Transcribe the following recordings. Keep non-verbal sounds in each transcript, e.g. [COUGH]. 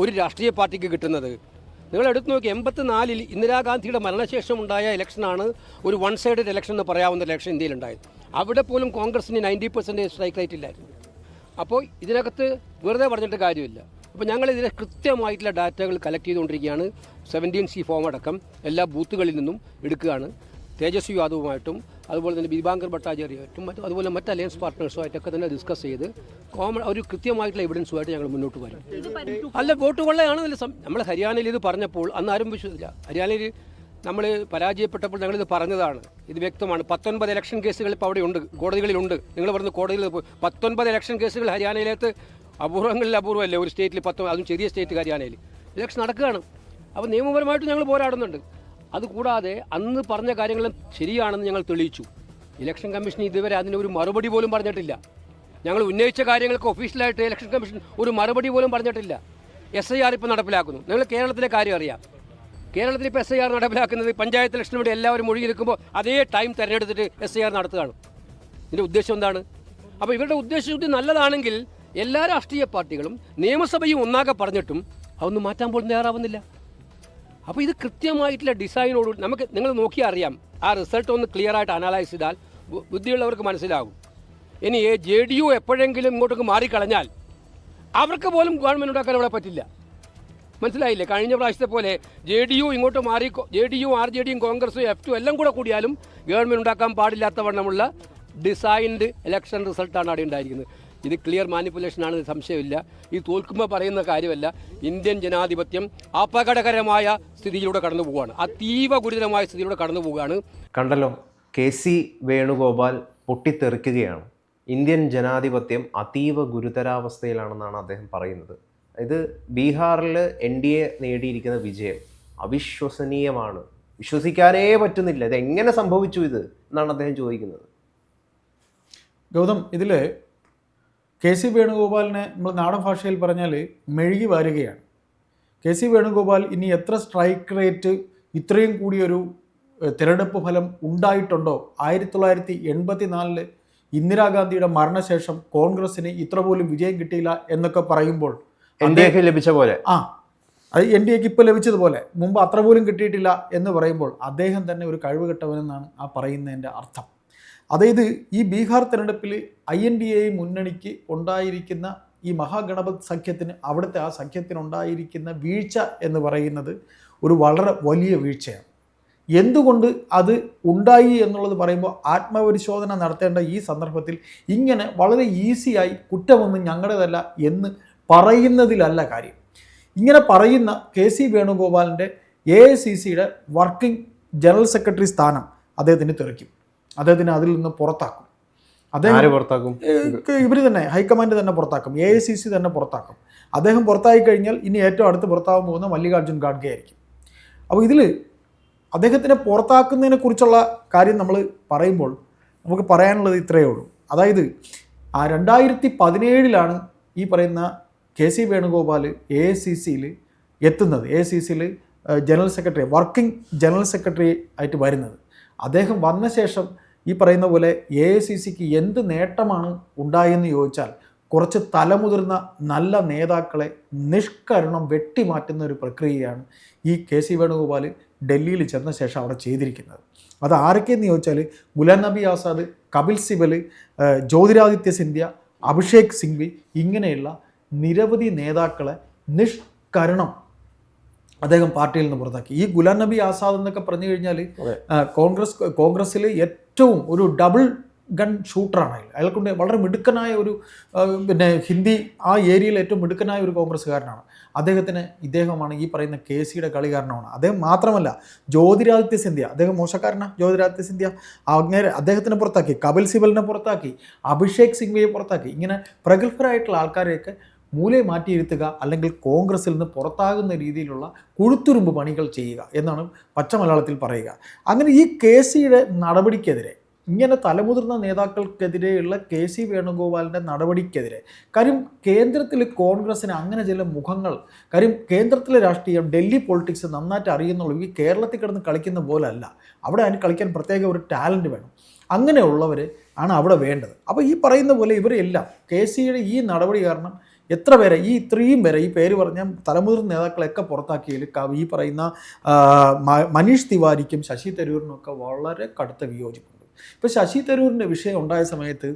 ഒരു രാഷ്ട്രീയ പാർട്ടിക്ക് കിട്ടുന്നത്. നിങ്ങൾ എടുത്തു നോക്കി എൺപത്തിനാലിൽ ഇന്ദിരാഗാന്ധിയുടെ മരണശേഷം ഉണ്ടായ ഇലക്ഷനാണ് ഒരു വൺ സൈഡഡ് ഇലക്ഷൻ എന്ന് പറയാവുന്ന ഇലക്ഷൻ ഇന്ത്യയിൽ ഇന്ത്യയിലുണ്ടായത്. അവിടെ പോലും കോൺഗ്രസിന് നയന്റി പെർസെന്റേജ് സ്ട്രൈക്ക് റേറ്റ് ഇല്ലായിരുന്നു. അപ്പോൾ ഇതിനകത്ത് വെറുതെ പറഞ്ഞിട്ട് കാര്യമില്ല. അപ്പോൾ ഞങ്ങൾ ഇതിനെ കൃത്യമായിട്ടുള്ള ഡാറ്റകൾ കളക്ട് ചെയ്തുകൊണ്ടിരിക്കുകയാണ്. സെവന്റീൻ സി ഫോം അടക്കം എല്ലാ ബൂത്തുകളിൽ നിന്നും എടുക്കുകയാണ്. തേജസ്വി യാദവുമായിട്ടും അതുപോലെ തന്നെ ബിബാങ്കർ ഭട്ടാചാര്യമായിട്ടും മറ്റും അതുപോലെ മറ്റ് അലയൻസ് പാർട്ട്നേഴ്സുമായിട്ടൊക്കെ തന്നെ ഡിസ്കസ് ചെയ്ത് കോമൺ ഒരു കൃത്യമായിട്ടുള്ള എവിഡൻസുമായിട്ട് ഞങ്ങൾ മുന്നോട്ട് വരും അല്ല വോട്ട് കൊള്ളയാണ് നമ്മൾ ഹരിയാനയിൽ ഇത് പറഞ്ഞപ്പോൾ അന്ന് ആരും വിശ്വസിച്ചില്ല. ഹരിയാനയിൽ നമ്മൾ പരാജയപ്പെട്ടപ്പോൾ ഞങ്ങളിത് പറഞ്ഞതാണ്. ഇത് വ്യക്തമാണ്. പത്തൊൻപത് ഇലക്ഷൻ കേസുകൾ ഇപ്പോൾ അവിടെ ഉണ്ട്. കോടതികളിലുണ്ട് നിങ്ങൾ പറഞ്ഞ കോടതിയിൽ പത്തൊൻപത് ഇലക്ഷൻ കേസുകൾ ഹരിയാനയിലേക്ക് അപൂർവങ്ങളിൽ അപൂർവമല്ലേ? ഒരു സ്റ്റേറ്റിൽ പത്തൊ അതും ചെറിയ സ്റ്റേറ്റ് ഹരിയാനയിൽ. ഇലക്ഷൻ നടക്കുകയാണ്. അപ്പോൾ നിയമപരമായിട്ട് ഞങ്ങൾ പോരാടുന്നുണ്ട്. അതുകൂടാതെ അന്ന് പറഞ്ഞ കാര്യങ്ങളും ശരിയാണെന്ന് ഞങ്ങൾ തെളിയിച്ചു. ഇലക്ഷൻ കമ്മീഷൻ ഇതുവരെ അതിനൊരു മറുപടി പോലും പറഞ്ഞിട്ടില്ല. ഞങ്ങൾ ഉന്നയിച്ച കാര്യങ്ങൾക്ക് ഒഫീഷ്യലായിട്ട് ഇലക്ഷൻ കമ്മീഷൻ ഒരു മറുപടി പോലും പറഞ്ഞിട്ടില്ല. എസ് ഐ ആർ ഇപ്പോൾ നടപ്പിലാക്കുന്നു. നിങ്ങൾ കേരളത്തിലെ കാര്യം അറിയാം. കേരളത്തിൽ ഇപ്പോൾ എസ് ഐ ആർ നടപ്പിലാക്കുന്നത് പഞ്ചായത്ത് ഇലക്ഷന് വേണ്ടി എല്ലാവരും മൊഴി നിൽക്കുമ്പോൾ അതേ ടൈം തിരഞ്ഞെടുത്തിട്ട് എസ് ഐ ആർ നടത്തുകയാണ്. ഇതിന്റെ ഉദ്ദേശം എന്താണ്? അപ്പോൾ ഇവരുടെ ഉദ്ദേശശുദ്ധി നല്ലതാണെങ്കിൽ എല്ലാ രാഷ്ട്രീയ പാർട്ടികളും നിയമസഭയും ഒന്നാകെ പറഞ്ഞിട്ടും അതൊന്നും മാറ്റാൻ പോലും തയ്യാറാവുന്നില്ല. അപ്പോൾ ഇത് കൃത്യമായിട്ടുള്ള ഡിസൈനോട് നമുക്ക് നിങ്ങൾ നോക്കിയാൽ അറിയാം. ആ റിസൾട്ട് ഒന്ന് ക്ലിയർ ആയിട്ട് അനലൈസ് ചെയ്താൽ ബുദ്ധിയുള്ളവർക്ക് മനസ്സിലാകും. ഇനി ജെ ഡി യു എപ്പോഴെങ്കിലും ഇങ്ങോട്ടേക്ക് മാറിക്കളഞ്ഞാൽ അവർക്ക് പോലും ഗവൺമെന്റ് ഉണ്ടാക്കാൻ അവിടെ പറ്റില്ല. മനസ്സിലായില്ലേ? കഴിഞ്ഞ പ്രാവശ്യത്തെ പോലെ ജെ ഡി യു ഇങ്ങോട്ട് മാറി J D U R J ഡിയും കോൺഗ്രസും എഫ് ടു എല്ലാം കൂടെ കൂടിയാലും ഗവൺമെന്റ് ഉണ്ടാക്കാൻ പാടില്ലാത്ത വണ്ണമുള്ള ഡിസൈൻഡ് ഇലക്ഷൻ റിസൾട്ടാണ് അവിടെ ഉണ്ടായിരിക്കുന്നത്. ഇത് ക്ലിയർ മാനിപ്പുലേഷൻ ആണെന്ന് സംശയമില്ല. ഇത് തോൽക്കുമ്പോൾ പറയുന്ന കാര്യമല്ല. ഇന്ത്യൻ ജനാധിപത്യം അപകടകരമായ സ്ഥിതിയിലൂടെ കടന്നു പോവുകയാണ്. അതീവ ഗുരുതരമായ സ്ഥിതിയിലൂടെ കടന്നു പോവുകയാണ്. കണ്ടല്ലോ കെ സി വേണുഗോപാൽ പൊട്ടിത്തെറിക്കുകയാണ്. ഇന്ത്യൻ ജനാധിപത്യം അതീവ ഗുരുതരാവസ്ഥയിലാണെന്നാണ് അദ്ദേഹം പറയുന്നത്. ഇത് ബീഹാറിൽ എൻ ഡി എ നേടിയിരിക്കുന്ന വിജയം അവിശ്വസനീയമാണ്. വിശ്വസിക്കാനേ പറ്റുന്നില്ല. ഇത് എങ്ങനെ സംഭവിച്ചു ഇത്? എന്നാണ് അദ്ദേഹം ചോദിക്കുന്നത്. ഗൗതം ഇതിൽ കെ സി വേണുഗോപാലിനെ നമ്മൾ നാടൻ ഭാഷയിൽ പറഞ്ഞാൽ മെഴുകി വാരുകയാണ്. കെ സി വേണുഗോപാൽ ഇനി എത്ര സ്ട്രൈക്ക് റേറ്റ് ഇത്രയും കൂടിയൊരു തിരഞ്ഞെടുപ്പ് ഫലം ഉണ്ടായിട്ടുണ്ടോ? ആയിരത്തി തൊള്ളായിരത്തി എൺപത്തി നാലിൽ ഇന്ദിരാഗാന്ധിയുടെ മരണശേഷം കോൺഗ്രസിന് ഇത്ര പോലും വിജയം കിട്ടിയില്ല എന്നൊക്കെ പറയുമ്പോൾ എൻ ഡി എക്ക് ലഭിച്ച പോലെ. ആ അത് എൻ ഡി എക്ക് ഇപ്പോൾ ലഭിച്ചതുപോലെ. മുമ്പ് അത്ര പോലും കിട്ടിയിട്ടില്ല എന്ന് പറയുമ്പോൾ അദ്ദേഹം തന്നെ ഒരു കഴിവ് കെട്ടവനെന്നാണ് ആ പറയുന്നതിന്റെ അർത്ഥം. അതായത് ഈ ബീഹാർ തിരഞ്ഞെടുപ്പിൽ ഐ എൻ ഡി എ മുന്നണിക്ക് ഉണ്ടായിരിക്കുന്ന ഈ മഹാഗണപത് സഖ്യത്തിന് അവിടുത്തെ ആ സഖ്യത്തിനുണ്ടായിരിക്കുന്ന വീഴ്ച എന്ന് പറയുന്നത് ഒരു വളരെ വലിയ വീഴ്ചയാണ്. എന്തുകൊണ്ട് അത് ഉണ്ടായി എന്നുള്ളത് പറയുമ്പോൾ ആത്മപരിശോധന നടത്തേണ്ട ഈ സന്ദർഭത്തിൽ ഇങ്ങനെ വളരെ ഈസിയായി കുറ്റമൊന്നും ഞങ്ങളുടേതല്ല എന്ന് പറയുന്നതിലല്ല കാര്യം. ഇങ്ങനെ പറയുന്ന കെ സി വേണുഗോപാലിന്റെ എ ഐ സി സിയുടെ വർക്കിംഗ് ജനറൽ സെക്രട്ടറി സ്ഥാനം അദ്ദേഹത്തിന് തെറിക്കും. അദ്ദേഹത്തിന് അതിൽ നിന്ന് പുറത്താക്കും. അദ്ദേഹം പുറത്താക്കും? ഇവർ തന്നെ ഹൈക്കമാൻഡ് തന്നെ പുറത്താക്കും എ ഐ സി സി തന്നെ പുറത്താക്കും. അദ്ദേഹം പുറത്തായി കഴിഞ്ഞാൽ ഇനി ഏറ്റവും അടുത്ത് പുറത്താകാൻ പോകുന്ന മല്ലികാർജുൻ ഖാഡ്ഗെ ആയിരിക്കും. അപ്പോൾ ഇതിൽ അദ്ദേഹത്തിനെ പുറത്താക്കുന്നതിനെ കുറിച്ചുള്ള കാര്യം നമ്മൾ പറയുമ്പോൾ നമുക്ക് പറയാനുള്ളത് ഇത്രയേ ഉള്ളൂ. അതായത് ആ രണ്ടായിരത്തി പതിനേഴിലാണ് ഈ പറയുന്ന K C Venugopal A I C സിയിൽ എത്തുന്നത്. എ ഐ സി സിയിൽ general secretary working general secretary ആയിട്ട് വരുന്നത്. അദ്ദേഹം വന്ന ശേഷം ഈ പറയുന്ന പോലെ എ ഐ സി സിക്ക് എന്ത് നേട്ടമാണ് ഉണ്ടായെന്ന് ചോദിച്ചാൽ കുറച്ച് തലമുതിർന്ന നല്ല നേതാക്കളെ നിഷ്കരണം വെട്ടിമാറ്റുന്ന ഒരു പ്രക്രിയയാണ് ഈ കെ സി വേണുഗോപാൽ ഡൽഹിയിൽ ചെന്ന ശേഷം അവിടെ ചെയ്തിരിക്കുന്നത്. അത് ആരൊക്കെയെന്ന് ചോദിച്ചാൽ ഗുലാം നബി ആസാദ് കപിൽ സിബൽ ജ്യോതിരാദിത്യ സിന്ധ്യ അഭിഷേക് സിംഗ്വി ഇങ്ങനെയുള്ള നിരവധി നേതാക്കളെ നിഷ്കരണം അദ്ദേഹം പാർട്ടിയിൽ നിന്ന് പുറത്താക്കി. ഈ ഗുലാം നബി ആസാദ് എന്നൊക്കെ പറഞ്ഞു കഴിഞ്ഞാൽ കോൺഗ്രസ് കോൺഗ്രസ്സിൽ ഏറ്റവും ഒരു ഡബിൾ ഗൺ ഷൂട്ടറാണ് അയാൾ. അയാൾക്കുണ്ട് വളരെ മിടുക്കനായ ഒരു പിന്നെ ഹിന്ദി ആ ഏരിയയിൽ ഏറ്റവും മിടുക്കനായ ഒരു കോൺഗ്രസ്സുകാരനാണ്. അദ്ദേഹത്തിന് ഇദ്ദേഹമാണ് ഈ പറയുന്ന കെ സിയുടെ കളി കാരണമാണ്. അദ്ദേഹം മാത്രമല്ല ജ്യോതിരാദിത്യ സിന്ധ്യ അദ്ദേഹം മോശക്കാരനാണ് ജ്യോതിരാദിത്യ സിന്ധ്യ അങ്ങനെ അദ്ദേഹത്തിനെ പുറത്താക്കി കപിൽ സിബലിനെ പുറത്താക്കി അഭിഷേക് സിംഗ്വിയെ പുറത്താക്കി ഇങ്ങനെ പ്രഗത്ഭരായിട്ടുള്ള ആൾക്കാരെയൊക്കെ മൂലയെ മാറ്റിയിരുത്തുക അല്ലെങ്കിൽ കോൺഗ്രസിൽ നിന്ന് പുറത്താകുന്ന രീതിയിലുള്ള കുഴുത്തുരുമ്പ് പണികൾ ചെയ്യുക എന്നാണ് പച്ച മലയാളത്തിൽ പറയുക. അങ്ങനെ ഈ കെ സിയുടെ നടപടിക്കെതിരെ ഇങ്ങനെ തലമുതിർന്ന നേതാക്കൾക്കെതിരെയുള്ള കെ സി വേണുഗോപാലിന്റെ നടപടിക്കെതിരെ കാര്യം കേന്ദ്രത്തിൽ കോൺഗ്രസ്സിന് അങ്ങനെ ചില മുഖങ്ങൾ കാര്യം കേന്ദ്രത്തിലെ രാഷ്ട്രീയം ഡൽഹി പൊളിറ്റിക്സ് നന്നായിട്ട് അറിയുന്നുള്ളൂ ഈ കേരളത്തിൽ കിടന്ന് കളിക്കുന്ന പോലല്ല. അവിടെ അതിന് കളിക്കാൻ പ്രത്യേക ഒരു ടാലന്റ് വേണം. അങ്ങനെയുള്ളവർ ആണ് അവിടെ വേണ്ടത്. അപ്പോൾ ഈ പറയുന്ന പോലെ ഇവരെല്ലാം കെ സിയുടെ ഈ നടപടി കാരണം എത്ര പേരെ ഈ ഇത്രയും പേരെ ഈ പേര് പറഞ്ഞ തലമുതിർന്ന നേതാക്കളെയൊക്കെ പുറത്താക്കിയതിൽ ഈ പറയുന്ന മനീഷ് തിവാരിക്കും ശശി തരൂരിനൊക്കെ വളരെ കടുത്ത വിയോജിപ്പുണ്ട്. ഇപ്പോൾ ശശി തരൂരിന്റെ വിഷയം ഉണ്ടായ സമയത്ത്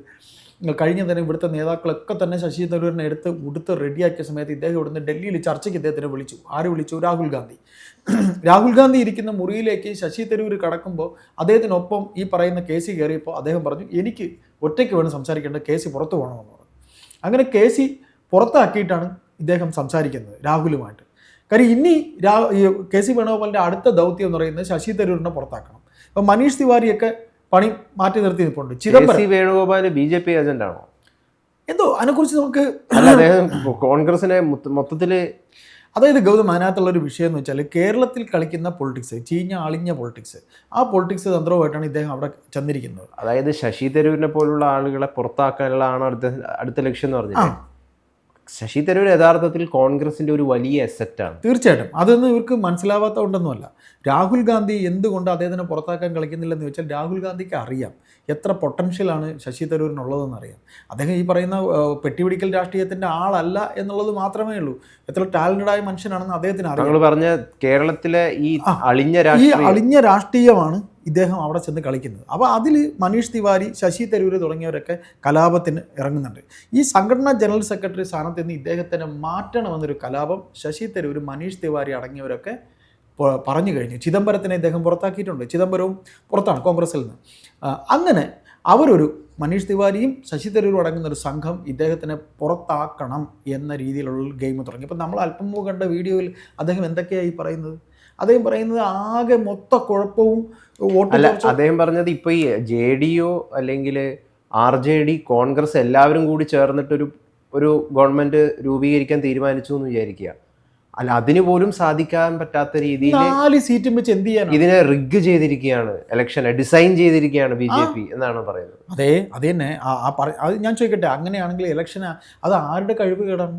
കഴിഞ്ഞ തന്നെ ഇവിടുത്തെ നേതാക്കളൊക്കെ തന്നെ ശശി തരൂരിനെ എടുത്ത് ഉടുത്ത് റെഡിയാക്കിയ സമയത്ത് ഇദ്ദേഹം ഇവിടുന്ന് ഡൽഹിയിൽ ചർച്ചയ്ക്ക് ഇദ്ദേഹത്തിനെ വിളിച്ചു. ആര് വിളിച്ചു? രാഹുൽ ഗാന്ധി. [CLEARS THROAT] രാഹുൽ ഗാന്ധി ഇരിക്കുന്ന മുറിയിലേക്ക് ശശി തരൂർ കടക്കുമ്പോൾ അദ്ദേഹത്തിനൊപ്പം ഈ പറയുന്ന കെ സി കയറിയപ്പോൾ അദ്ദേഹം പറഞ്ഞു എനിക്ക് ഒറ്റയ്ക്ക് വേണം സംസാരിക്കേണ്ട കെ സി പുറത്തു പോകണമെന്ന് പറഞ്ഞു. അങ്ങനെ കെ സി പുറത്താക്കിയിട്ടാണ് ഇദ്ദേഹം സംസാരിക്കുന്നത് രാഹുലുമായിട്ട്. കാര്യം ഇനി രാ കെ സി വേണുഗോപാലിന്റെ അടുത്ത ദൗത്യം എന്ന് പറയുന്നത് ശശി തരൂരിനെ പുറത്താക്കണം. അപ്പം മനീഷ് തിവാരിയൊക്കെ പണി മാറ്റി നിർത്തി നിൽപ്പുണ്ട്. Chidambaram. Venugopal B J P ഏജന്റാണോ എന്തോ? അതിനെക്കുറിച്ച് നമുക്ക് കോൺഗ്രസിനെ മൊത്തത്തിൽ അതായത് ഗൗതം അതിനകത്തുള്ളൊരു വിഷയം എന്ന് വെച്ചാൽ കേരളത്തിൽ കളിക്കുന്ന പൊളിറ്റിക്സ് ചീഞ്ഞ അളിഞ്ഞ പൊളിറ്റിക്സ് ആ പൊളിറ്റിക്സ് തന്ത്രവുമായിട്ടാണ് ഇദ്ദേഹം അവിടെ ചെന്നിരിക്കുന്നത്. അതായത് ശശി തരൂരിനെ പോലുള്ള ആളുകളെ പുറത്താക്കാനുള്ളതാണ് അടുത്ത അടുത്ത ലക്ഷ്യം എന്ന് പറഞ്ഞത് ശശി തരൂർ യഥാർത്ഥത്തിൽ കോൺഗ്രസിന്റെ ഒരു വലിയ അസറ്റാണ് തീർച്ചയായിട്ടും. അതൊന്നും ഇവർക്ക് മനസ്സിലാവാത്ത ഉണ്ടെന്നുമല്ല രാഹുൽ ഗാന്ധി എന്തുകൊണ്ട് അദ്ദേഹത്തിനെ പുറത്താക്കാൻ കളിക്കുന്നില്ലെന്ന് ചോദിച്ചാൽ രാഹുൽ ഗാന്ധിക്ക് അറിയാം. എത്ര പൊട്ടൻഷ്യലാണ് ശശി തരൂരിനുള്ളതെന്ന് അറിയാം. അദ്ദേഹം ഈ പറയുന്ന പെട്ടിപിടിക്കൽ രാഷ്ട്രീയത്തിന്റെ ആളല്ല എന്നുള്ളത് മാത്രമേ ഉള്ളൂ. എത്ര ടാലന്റഡായ മനുഷ്യനാണെന്ന് അദ്ദേഹത്തിന് അറിയാം. പറഞ്ഞ കേരളത്തിലെ ഈ അളിഞ്ഞ ഈ അളിഞ്ഞ രാഷ്ട്രീയമാണ് ഇദ്ദേഹം അവിടെ ചെന്ന് കളിക്കുന്നത് അപ്പോൾ അതിൽ മനീഷ് തിവാരി ശശി തരൂർ തുടങ്ങിയവരൊക്കെ കലാപത്തിന് ഇറങ്ങുന്നുണ്ട്. ഈ സംഘടനാ ജനറൽ സെക്രട്ടറി സ്ഥാനത്ത് നിന്ന് ഇദ്ദേഹത്തിനെ മാറ്റണമെന്നൊരു കലാപം ശശി തരൂർ മനീഷ് തിവാരി അടങ്ങിയവരൊക്കെ പറഞ്ഞു കഴിഞ്ഞു. ചിദംബരത്തിനെ ഇദ്ദേഹം പുറത്താക്കിയിട്ടുണ്ട്. ചിദംബരവും പുറത്താണ് കോൺഗ്രസിൽ നിന്ന്. അങ്ങനെ അവരൊരു മനീഷ് തിവാരിയും ശശി തരൂരും അടങ്ങുന്ന ഒരു സംഘം ഇദ്ദേഹത്തിനെ പുറത്താക്കണം എന്ന രീതിയിലുള്ള ഗെയിം തുടങ്ങി. ഇപ്പം നമ്മൾ അല്പം മുമ്പ് കണ്ട വീഡിയോയിൽ അദ്ദേഹം എന്തൊക്കെയായി പറയുന്നത്? അദ്ദേഹം പറയുന്നത് ആകെ മൊത്ത കുഴപ്പവും വോട്ട് അല്ല അദ്ദേഹം പറഞ്ഞത് ഇപ്പൊ ഈ ജെ ഡി ഒ അല്ലെങ്കിൽ ആർ ജെ ഡി കോൺഗ്രസ് എല്ലാവരും കൂടി ചേർന്നിട്ടൊരു ഒരു ഗവൺമെന്റ് രൂപീകരിക്കാൻ തീരുമാനിച്ചു എന്ന് വിചാരിക്കുക. അല്ല അതിന് പോലും സാധിക്കാൻ പറ്റാത്ത രീതിയിൽ നാല് സീറ്റും വെച്ച് എന്ത് ചെയ്യാൻ ഇതിനെ റിഗ് ചെയ്തിരിക്കുകയാണ് ഇലക്ഷനെ ഡിസൈൻ ചെയ്തിരിക്കുകയാണ് ബി ജെ പി എന്നാണ് പറയുന്നത്. അതെ അത് തന്നെ. ആ- ആ പറ അത് ഞാൻ ചോദിക്കട്ടെ അങ്ങനെയാണെങ്കിൽ ഇലക്ഷൻ അത് ആരുടെ കഴിവ് കേടാണ്?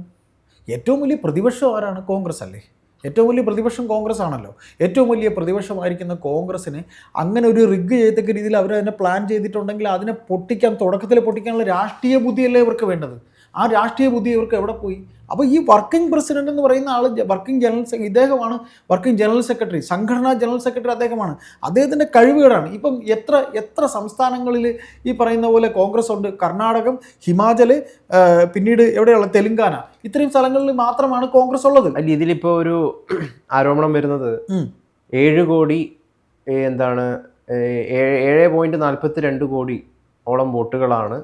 ഏറ്റവും വലിയ പ്രതിപക്ഷം ആരാണ്? കോൺഗ്രസ് അല്ലേ? ഏറ്റവും വലിയ പ്രതിപക്ഷം കോൺഗ്രസ് ആണല്ലോ. ഏറ്റവും വലിയ പ്രതിപക്ഷമായിരിക്കുന്ന കോൺഗ്രസ്സിന് അങ്ങനെ ഒരു റിഗ് ചെയ്തക്ക രീതിയിൽ അവർ അതിനെ പ്ലാൻ ചെയ്തിട്ടുണ്ടെങ്കിൽ അതിനെ പൊട്ടിക്കാൻ തുടക്കത്തിൽ പൊട്ടിക്കാനുള്ള രാഷ്ട്രീയ ബുദ്ധിയല്ലേ ഇവർക്ക് വേണ്ടത്? ആ രാഷ്ട്രീയ ബുദ്ധി ഇവർക്ക് എവിടെ പോയി? അപ്പോൾ ഈ വർക്കിംഗ് പ്രസിഡന്റ് എന്ന് പറയുന്ന ആൾ വർക്കിംഗ് ജനറൽ ഇദ്ദേഹമാണ് വർക്കിംഗ് ജനറൽ സെക്രട്ടറി സംഘടനാ ജനറൽ സെക്രട്ടറി അദ്ദേഹമാണ്. അദ്ദേഹത്തിന്റെ കഴിവുകളാണ്. ഇപ്പം എത്ര എത്ര സംസ്ഥാനങ്ങളിൽ ഈ പറയുന്ന പോലെ കോൺഗ്രസ് ഉണ്ട് കർണാടകം ഹിമാചൽ പിന്നീട് എവിടെയുള്ള തെലുങ്കാന ഇത്രയും സ്ഥലങ്ങളിൽ മാത്രമാണ് കോൺഗ്രസ് ഉള്ളത്. അല്ല ഇതിലിപ്പോൾ ഒരു ആരോപണം വരുന്നത്. ഏഴ് കോടി എന്താണ് ഏഴ് പോയിന്റ് നാൽപ്പത്തി രണ്ട് കോടി ഓളം വോട്ടുകളാണ്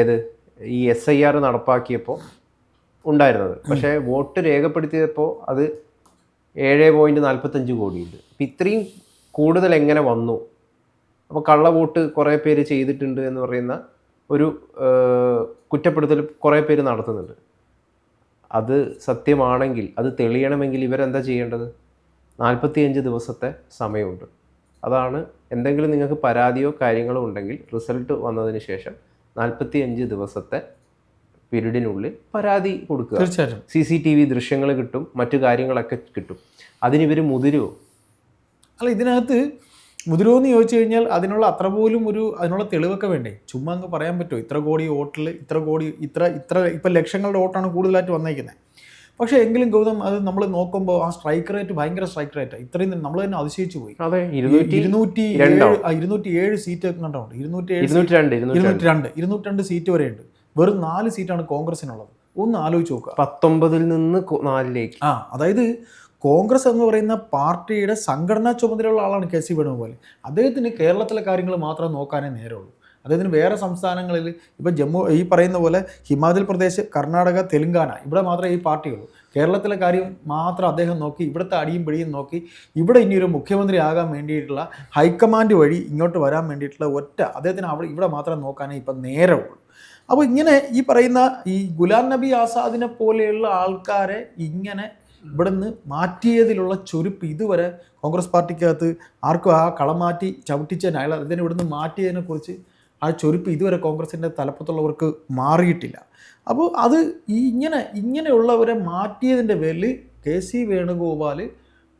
ഏത്? ഈ എസ് ഐ ആർ നടപ്പാക്കിയപ്പോൾ ഉണ്ടായിരുന്നത്. പക്ഷേ വോട്ട് രേഖപ്പെടുത്തിയപ്പോൾ അത് ഏഴ് പോയിന്റ് നാൽപ്പത്തഞ്ച് കോടിയുണ്ട്. അപ്പം ഇത്രയും കൂടുതൽ എങ്ങനെ വന്നു? അപ്പോൾ കള്ള വോട്ട് കുറേ പേര് ചെയ്തിട്ടുണ്ട് എന്ന് പറയുന്ന ഒരു കുറ്റപ്പെടുത്തൽ കുറേ പേര് നടത്തുന്നുണ്ട്. അത് സത്യമാണെങ്കിൽ അത് തെളിയണമെങ്കിൽ ഇവരെന്താ ചെയ്യേണ്ടത്? നാൽപ്പത്തിയഞ്ച് ദിവസത്തെ സമയമുണ്ട്. അതാണ് എന്തെങ്കിലും നിങ്ങൾക്ക് പരാതിയോ കാര്യങ്ങളോ ഉണ്ടെങ്കിൽ റിസൾട്ട് വന്നതിന് ശേഷം നാൽപ്പത്തിയഞ്ച് ദിവസത്തെ പീരീഡിനുള്ളിൽ പരാതി കൊടുക്കുക. തീർച്ചയായിട്ടും. സി സി ടി വി ദൃശ്യങ്ങൾ കിട്ടും മറ്റു കാര്യങ്ങളൊക്കെ കിട്ടും. അതിനിവർ മുതിരുമോ അല്ല ഇതിനകത്ത് മുതിരുമെന്ന് ചോദിച്ചു കഴിഞ്ഞാൽ അതിനുള്ള അത്ര പോലും ഒരു അതിനുള്ള തെളിവൊക്കെ വേണ്ടേ? ചുമ്മാ അങ്ങ് പറയാൻ പറ്റുമോ? ഇത്ര കോടി വോട്ടിൽ ഇത്ര കോടി ഇത്ര ഇത്ര ഇപ്പം ലക്ഷങ്ങളുടെ വോട്ടാണ് കൂടുതലായിട്ട് വന്നേക്കുന്നത് പക്ഷേ എങ്കിലും ഗൗതം അത് നമ്മൾ നോക്കുമ്പോൾ ആ സ്ട്രൈക്ക് റേറ്റ് ഭയങ്കര സ്ട്രൈക്ക് റേറ്റ് ഇത്രയും നമ്മൾ തന്നെ അതിശയിച്ചു പോയി. ഇരുന്നൂറ്റി ഇരുന്നൂറ്റി? ഏഴ് സീറ്റ് കണ്ടുണ്ട് ഇരുന്നൂറ്റി ഇരുന്നൂറ്റി രണ്ട് ഇരുന്നൂറ്റി രണ്ട് സീറ്റ് വരെയുണ്ട് വെറും നാല് സീറ്റാണ് കോൺഗ്രസിനുള്ളത് ഒന്ന് ആലോചിച്ച് നോക്കുക. പത്തൊമ്പതിൽ നിന്ന് നാലിലേക്ക്. ആ അതായത് കോൺഗ്രസ് എന്ന് പറയുന്ന പാർട്ടിയുടെ സംഘടനാ ചുമതലയുള്ള ആളാണ് കെ സി വേണുഗോപാൽ. അദ്ദേഹത്തിന് കേരളത്തിലെ കാര്യങ്ങൾ മാത്രം നോക്കാനേ നേരമുള്ളൂ. അദ്ദേഹത്തിന് വേറെ സംസ്ഥാനങ്ങളിൽ ഇപ്പോൾ ജമ്മു ഈ പറയുന്ന പോലെ ഹിമാചൽ പ്രദേശ് കർണാടക തെലുങ്കാന ഇവിടെ മാത്രമേ ഈ പാർട്ടിയുള്ളൂ. കേരളത്തിലെ കാര്യം മാത്രം അദ്ദേഹം നോക്കി ഇവിടുത്തെ അടിയും പിടിയും നോക്കി ഇവിടെ ഇനിയൊരു മുഖ്യമന്ത്രി ആകാൻ വേണ്ടിയിട്ടുള്ള ഹൈക്കമാൻഡ് വഴി ഇങ്ങോട്ട് വരാൻ വേണ്ടിയിട്ടുള്ള ഒറ്റ അദ്ദേഹത്തിന് അവിടെ ഇവിടെ മാത്രം നോക്കാനേ ഇപ്പം നേരമുള്ളൂ അപ്പോൾ ഇങ്ങനെ ഈ പറയുന്ന ഈ ഗുലാം നബി ആസാദിനെ പോലെയുള്ള ആൾക്കാരെ ഇങ്ങനെ ഇവിടുന്ന് മാറ്റിയതിലുള്ള ചുരുപ്പ് ഇതുവരെ കോൺഗ്രസ് പാർട്ടിക്കകത്ത് ആർക്കും ആ കളം മാറ്റി ചവിട്ടിച്ചതിന് അയാൾ അതിനെ ഇവിടുന്ന് മാറ്റിയതിനെ കുറിച്ച് ആ ചൊരുപ്പ് ഇതുവരെ കോൺഗ്രസിന്റെ തലപ്പത്തുള്ളവർക്ക് മാറിയിട്ടില്ല. അപ്പോൾ അത് ഈ ഇങ്ങനെ ഇങ്ങനെയുള്ളവരെ മാറ്റിയതിന്റെ പേരിൽ കെ സി വേണുഗോപാൽ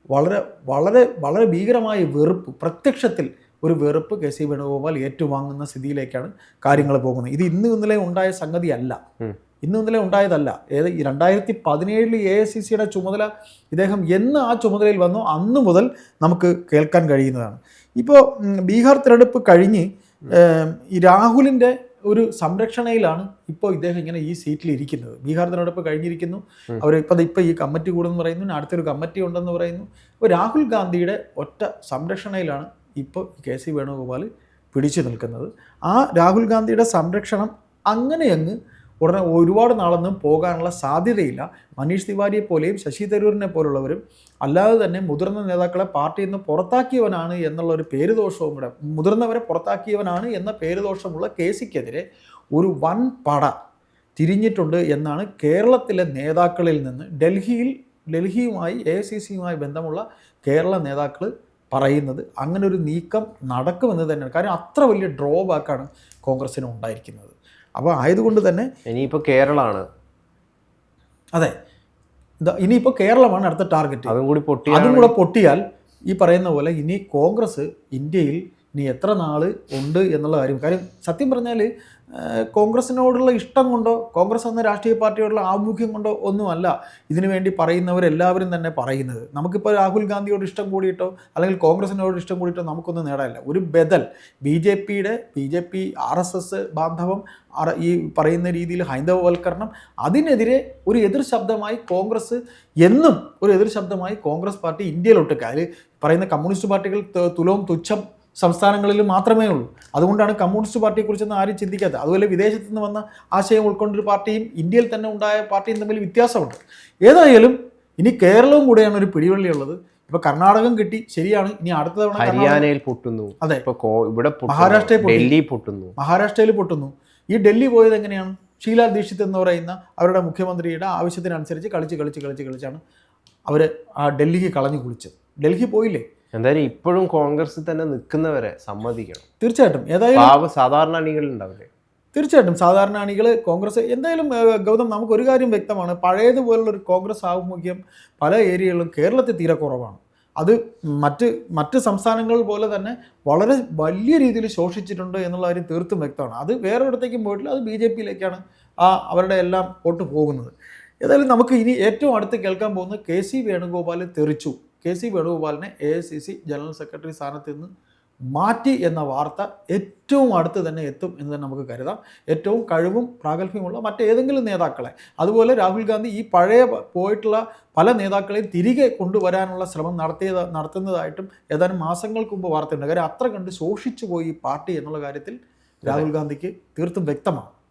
വളരെ വളരെ വളരെ ഭീകരമായ വെറുപ്പ് പ്രത്യക്ഷത്തിൽ ഒരു വെറുപ്പ് കെ സി വേണുഗോപാൽ ഏറ്റുവാങ്ങുന്ന സ്ഥിതിയിലേക്കാണ് കാര്യങ്ങൾ പോകുന്നത്. ഇത് ഇന്ന് ഇന്നലെ ഉണ്ടായ സംഗതിയല്ല. ഇന്ന് ഇന്നും ഇന്നലെ ഉണ്ടായതല്ല. ഏത് ഈ രണ്ടായിരത്തി പതിനേഴിൽ എ ഐ സി സിയുടെ ചുമതല ഇദ്ദേഹം എന്ന് ആ ചുമതലയിൽ വന്നോ അന്ന് മുതൽ നമുക്ക് കേൾക്കാൻ കഴിയുന്നതാണ്. ഇപ്പോൾ ബീഹാർ തിരഞ്ഞെടുപ്പ് കഴിഞ്ഞ് ഈ രാഹുലിന്റെ ഒരു സംരക്ഷണയിലാണ് ഇപ്പോൾ ഇദ്ദേഹം ഇങ്ങനെ ഈ സീറ്റിൽ ഇരിക്കുന്നത്. ബീഹാർ തിരഞ്ഞെടുപ്പ് കഴിഞ്ഞിരിക്കുന്നു അവർ ഇപ്പം ഇപ്പം ഈ കമ്മിറ്റി കൂടുമെന്ന് പറയുന്നു. അടുത്തൊരു കമ്മിറ്റി ഉണ്ടെന്ന് പറയുന്നു. അപ്പോൾ രാഹുൽ ഗാന്ധിയുടെ ഒറ്റ സംരക്ഷണയിലാണ് ഇപ്പോൾ കെ സി വേണുഗോപാൽ പിടിച്ചു നിൽക്കുന്നത്. ആ രാഹുൽ ഗാന്ധിയുടെ സംരക്ഷണം അങ്ങനെ അങ്ങ് ഉടനെ ഒരുപാട് നാളൊന്നും പോകാനുള്ള സാധ്യതയില്ല. മനീഷ് തിവാരിയെ പോലെയും ശശി തരൂരിനെ പോലുള്ളവരും അല്ലാതെ തന്നെ മുതിർന്ന നേതാക്കളെ പാർട്ടിയിൽ നിന്ന് പുറത്താക്കിയവനാണ് എന്നുള്ള ഒരു പേരുദോഷവും കൂടെ മുതിർന്നവരെ പുറത്താക്കിയവനാണ് എന്ന പേരുദോഷമുള്ള കെ സിക്കെതിരെ ഒരു വൻ പട തിരിഞ്ഞിട്ടുണ്ട് എന്നാണ് കേരളത്തിലെ നേതാക്കളിൽ നിന്ന് ഡൽഹിയിൽ ഡൽഹിയുമായി എ സി സിയുമായി ബന്ധമുള്ള കേരള നേതാക്കൾ പറയുന്നത് അങ്ങനെ ഒരു നീക്കം നടക്കുമെന്ന് തന്നെയാണ്. കാര്യം അത്ര വലിയ ഡ്രോബാക്കാണ് കോൺഗ്രസ്സിന് ഉണ്ടായിരിക്കുന്നത്. അപ്പോൾ ആയതുകൊണ്ട് തന്നെ ഇനിയിപ്പോൾ കേരളമാണ് അതെ. ഇനിയിപ്പോൾ കേരളമാണ് അടുത്ത ടാർഗറ്റ്. അതും കൂടി പൊട്ടി അതും കൂടെ പൊട്ടിയാൽ ഈ പറയുന്ന പോലെ ഇനി കോൺഗ്രസ് ഇന്ത്യയിൽ ഇനി എത്ര നാൾ ഉണ്ട് എന്നുള്ള കാര്യം. കാര്യം സത്യം പറഞ്ഞാൽ കോൺഗ്രസിനോടുള്ള ഇഷ്ടം കൊണ്ടോ കോൺഗ്രസ് എന്ന രാഷ്ട്രീയ പാർട്ടിയോടുള്ള ആഭിമുഖ്യം കൊണ്ടോ ഒന്നുമല്ല ഇതിനു വേണ്ടി പറയുന്നവരെല്ലാവരും തന്നെ പറയുന്നത്. നമുക്കിപ്പോൾ രാഹുൽ ഗാന്ധിയോട് ഇഷ്ടം കൂടിയിട്ടോ അല്ലെങ്കിൽ കോൺഗ്രസിനോട് ഇഷ്ടം കൂടിയിട്ടോ നമുക്കൊന്നും നേടാനില്ല. ഒരു ബദൽ. ബി ജെ പിയുടെ B J P R S S ബാന്ധവം ഈ പറയുന്ന രീതിയിൽ ഹൈന്ദവവൽക്കരണം അതിനെതിരെ ഒരു എതിർ ശബ്ദമായി കോൺഗ്രസ് എന്നും ഒരു എതിർ ശബ്ദമായി കോൺഗ്രസ് പാർട്ടി ഇന്ത്യയിലൊട്ടുക്കുക അതിൽ പറയുന്ന കമ്മ്യൂണിസ്റ്റ് പാർട്ടികൾ തുലവും തുച്ഛം സംസ്ഥാനങ്ങളിൽ മാത്രമേ ഉള്ളൂ. അതുകൊണ്ടാണ് കമ്മ്യൂണിസ്റ്റ് പാർട്ടിയെക്കുറിച്ചൊന്നും ആരും ചിന്തിക്കാത്തത്. അതുപോലെ വിദേശത്തു നിന്ന് വന്ന ആശയം ഉൾക്കൊണ്ടൊരു പാർട്ടിയും ഇന്ത്യയിൽ തന്നെ ഉണ്ടായ പാർട്ടിയും തമ്മിൽ വ്യത്യാസമുണ്ട്. ഏതായാലും ഇനി കേരളവും കൂടെയാണ് ഒരു പിടിവള്ളിയുള്ളത് ഇപ്പൊ കർണാടകം കിട്ടി ശരിയാണ്. ഇനി അടുത്ത തവണ ഹരിയാനയിൽ പൊട്ടുന്നു. അതെ. ഇപ്പൊ ഇവിടെ. മഹാരാഷ്ട്രയിൽ ഡൽഹി പൊട്ടുന്നു. മഹാരാഷ്ട്രയിൽ പൊട്ടുന്നു. ഈ ഡൽഹി പോയത് എങ്ങനെയാണ്? ഷീല ദീക്ഷിത് എന്ന് പറയുന്ന അവരുടെ മുഖ്യമന്ത്രിയുടെ ആവശ്യത്തിനനുസരിച്ച് കളിച്ച് കളിച്ച് കളിച്ച് കളിച്ചാണ് അവർ ആ ഡൽഹിക്ക് കളഞ്ഞു കുളിച്ചത്. ഡൽഹി പോയില്ലേ? എന്തായാലും ഇപ്പോഴും കോൺഗ്രസ് തന്നെ നിൽക്കുന്നവരെ സമ്മതിക്കണം. തീർച്ചയായിട്ടും. ഏതായാലും സാധാരണ അണികൾ ഉണ്ടാവില്ലേ? തീർച്ചയായിട്ടും സാധാരണ അണികൾ കോൺഗ്രസ് എന്തായാലും ഗൗതം നമുക്കൊരു കാര്യം വ്യക്തമാണ്. പഴയതുപോലുള്ള ഒരു കോൺഗ്രസ് ആഭിമുഖ്യം പല ഏരിയകളിലും കേരളത്തിൽ തീരെ കുറവാണ്. അത് മറ്റ് മറ്റ് സംസ്ഥാനങ്ങൾ പോലെ തന്നെ വളരെ വലിയ രീതിയിൽ ശോഷിച്ചിട്ടുണ്ട് എന്നുള്ള കാര്യം തീർത്തും വ്യക്തമാണ്. അത് വേറൊരിടത്തേക്കും പോയിട്ടില്ല. അത് ബി ജെ പിയിലേക്കാണ് ആ അവരുടെ എല്ലാം വോട്ട് പോകുന്നത്. ഏതായാലും നമുക്ക് ഇനി ഏറ്റവും അടുത്ത് കേൾക്കാൻ പോകുന്നത് കെ സി വേണുഗോപാൽ തെറിച്ചു. K C വേണുഗോപാലിനെ A I C C general secretary സ്ഥാനത്ത് നിന്ന് മാറ്റി എന്ന വാർത്ത ഏറ്റവും അടുത്ത് തന്നെ എത്തും എന്ന് തന്നെ നമുക്ക് കരുതാം. ഏറ്റവും കഴിവും പ്രാഗൽഭ്യമുള്ള മറ്റേതെങ്കിലും നേതാക്കളെ. അതുപോലെ രാഹുൽ ഗാന്ധി ഈ പഴയ പോയിട്ടുള്ള പല നേതാക്കളെയും തിരികെ കൊണ്ടുവരാനുള്ള ശ്രമം നടത്തിയത് നടത്തുന്നതായിട്ടും ഏതാനും മാസങ്ങൾക്ക് മുമ്പ് വാർത്തയുണ്ട്. കാര്യം അത്ര കണ്ട് ശോഷിച്ചു പോയി പാർട്ടി എന്നുള്ള കാര്യത്തിൽ രാഹുൽ ഗാന്ധിക്ക് തീർത്തും വ്യക്തമാണ്.